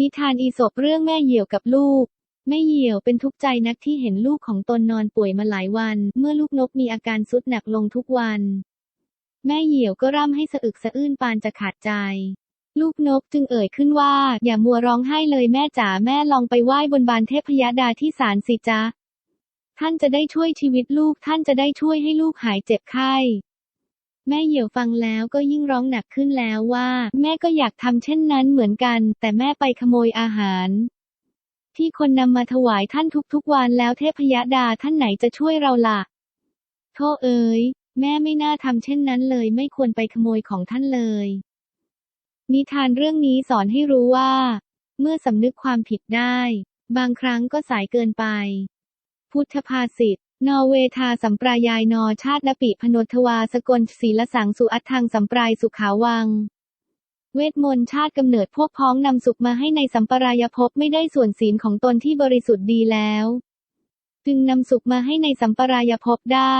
นิทานอีสปเรื่องแม่เหี่ยวกับลูก แม่เหี่ยวเป็นทุกข์ใจนักที่เห็นลูกของตนนอนป่วยมาหลายวัน เมื่อลูกนกมีอาการสุดหนักลงทุกวัน แม่เหี่ยวก็ร่ำให้สะอึกสะอื้นปานจะขาดใจ ลูกนกจึงเอ่ยขึ้นว่า อย่ามัวร้องไห้เลยแม่จ๋าแม่ลองไปไหว้บนบานเทพยดาที่ศาลสิจ๊ะท่านจะได้ช่วยชีวิตลูกท่านจะได้ช่วยให้ลูกหายเจ็บไข้ แม่เหี่ยวฟังแล้วก็ยิ่งร้องหนักขึ้นแล้วว่า แม่ก็อยากทำเช่นนั้นเหมือนกัน แต่แม่ไปขโมยอาหาร ที่คนนำมาถวายท่านทุกๆวันแล้วเทพยดาท่านไหนจะช่วยเราล่ะโทษเอ๋ยแม่ไม่น่าทำเช่นนั้นเลย ไม่ควรไปขโมยของท่านเลย นิทานเรื่องนี้สอนให้รู้ว่า เมื่อสำนึกความผิดได้ บางครั้งก็สายเกินไป พุทธภาษิต นอเวทาสัมปรายายนอชาตินปิพนทวาสกลศีลสังสุอัตทางสัมปรายสุขาวัง เวทมนต์ชาติกำเนิดพวกพ้องนำสุขมาให้ในสัมปรายภพไม่ได้ส่วนศีลของตนที่บริสุทธิ์ดีแล้ว จึงนำสุขมาให้ในสัมปรายภพได้